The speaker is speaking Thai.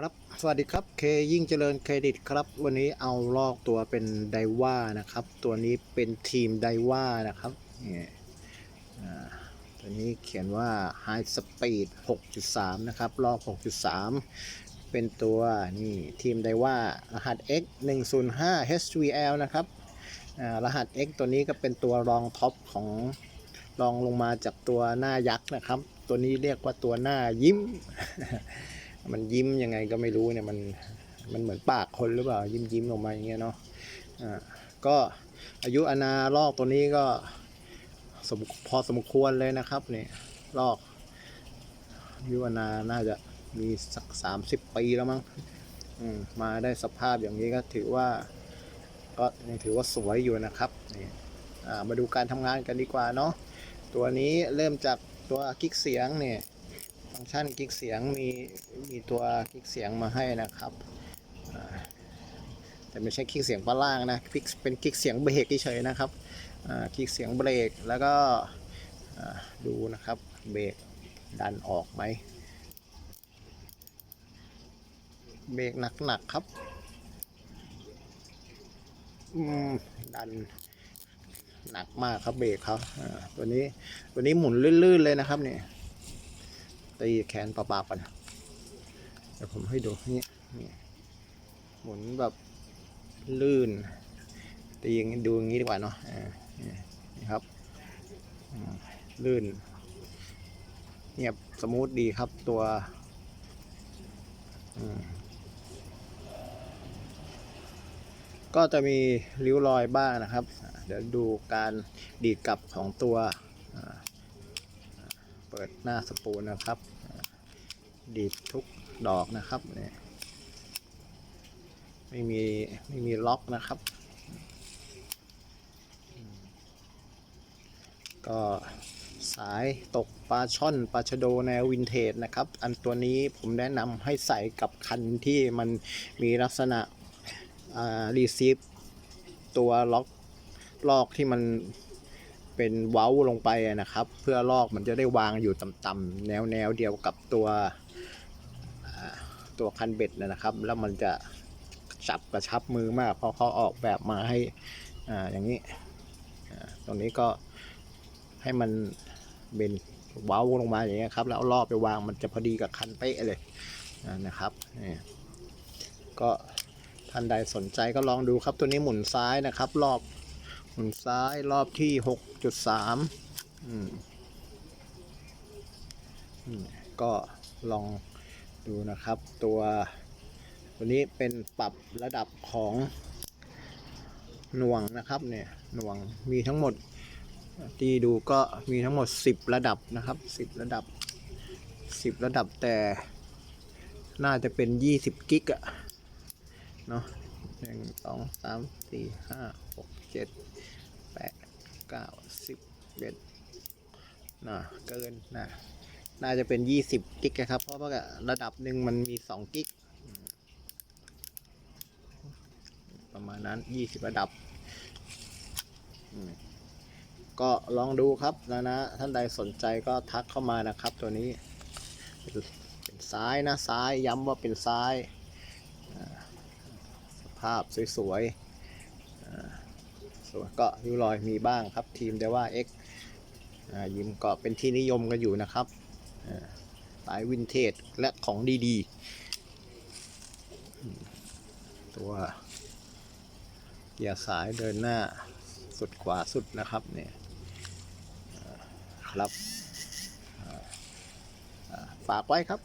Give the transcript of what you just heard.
ครับ สวัสดีครับ เคยิ่งเจริญเครดิตครับ วันนี้เอาลอกตัวเป็นไดว่านะครับ ตัวนี้เป็นทีมไดว่านะครับนี่ตัวนี้เขียนว่า High Speed 6.3 นะครับ ลอก 6.3 เป็นตัวนี่ทีมไดว่ารหัส X 105 HVL นะครับ รหัส X ตัวนี้ก็เป็นตัวรองท็อปของรองลงมาจากตัวหน้ายักษ์นะครับ ตัวนี้เรียกว่าตัวหน้ายิ้ม มันยิ้มยังไงก็ไม่รู้เนี่ยมันมันเหมือนปากคนหรือเปล่า ยิ้มยิ้มออกมาอย่างเงี้ยเนาะอ่าก็อายุอนาลอกตัวนี้ก็สมพอสมควรเลยนะครับเนี่ยลอกอายุอนาน่าจะมีสักสามสิบปีแล้วมั้งอืมมาได้สภาพอย่างนี้ก็ถือว่าก็ยังถือว่าสวยอยู่นะครับนี่อ่ามาดูการทำงานกันดีกว่าเนาะตัวนี้เริ่มจากตัวกิ๊กเสียงเนี่ย ฟังก์ชันกิ๊กเสียงมีมีตัวกิ๊กเสียงมาให้นะครับ แต่ไม่ใช่กิ๊กเสียงปลาล่างนะกิกเป็นกิ๊กเสียงเบรกเฉยๆนะครับกิ๊กเสียงเบรกแล้วก็ดูนะครับเบรกดันออกไหมเบรกหนักๆครับอืมดันหนักมากครับเบรกเขาอ่าตัวนี้ตัวนี้หมุนลื่นๆเลยนะครับเนี่ย ตีแขนปลาๆก่อนเดี๋ยวผมให้ดูนี่นี่หมุนแบบลื่น ตีอย่างนี้ดูอย่างนี้ดีกว่าเนาะนี่ครับลื่นเงียบสมูทดีครับตัวก็จะมีริ้วรอยบ้างนะครับ เดี๋ยวดูการดีดกลับของตัว ปิดหน้าสปูนนะครับ ดีดทุกดอกนะครับเนี่ยไม่มีไม่มีล็อกนะครับ ก็สายตกปลาช่อนปลาชะโดแนววินเทจนะครับ อันตัวนี้ผมแนะนำให้ใส่กับคันที่มันมีลักษณะรีซีฟตัวล็อกลอกที่มัน เป็นเว้าลงไปนะครับ เพื่อลอกมันจะได้วางอยู่ต่ำๆแนวแนวเดียวกับตัวตัวคันเบ็ดนะครับ แล้วมันจะจับกระชับมือมาก เพราะเขาออกแบบมาให้อ่าอย่างนี้อ่าตรงนี้ก็ให้มันเป็นเว้าลงมาอย่างเงี้ยครับ แล้วเอาลอกไปวางมันจะพอดีกับคันเป๊ะเลยนะครับนี่ก็ท่านใดสนใจก็ลองดูครับตัวนี้หมุนซ้ายนะครับ รอบ ซ้ายรอบที่6.3อืมอืมก็ลองดูนะครับตัวตัวนี้เป็นปรับระดับของหน่วงนะครับเนี่ยหน่วงมีทั้งหมดที่ดูก็มีทั้งหมด 10 ระดับนะครับ 10 ระดับ 10 ระดับแต่ น่าจะเป็น 20 กิกอะเนาะ หนึ่งสองสามสี่ห้าหกเจ็ดแปดเก้าสิบเอ็ดนะเกินนะน่าจะเป็นยี่สิบกิกะครับ เพราะว่าระดับหนึ่งมันมีสองกิกประมาณนั้นยี่สิบระดับ ก็ลองดูครับนะนะ ท่านใดสนใจก็ทักเข้ามานะครับตัวนี้ เป็นซ้ายนะซ้ายย้ำว่าเป็นซ้าย ภาพสวยๆส่วนก็ริ้วรอยมีบ้างครับ ทีมแต่ว่า X อ่ายิมก็เป็นที่นิยมกันอยู่นะครับสายวินเทจและของดีๆ ตัวเกียร์สายเดินหน้าสุดขวาสุดนะครับเนี่ยครับฝากไว้ครับ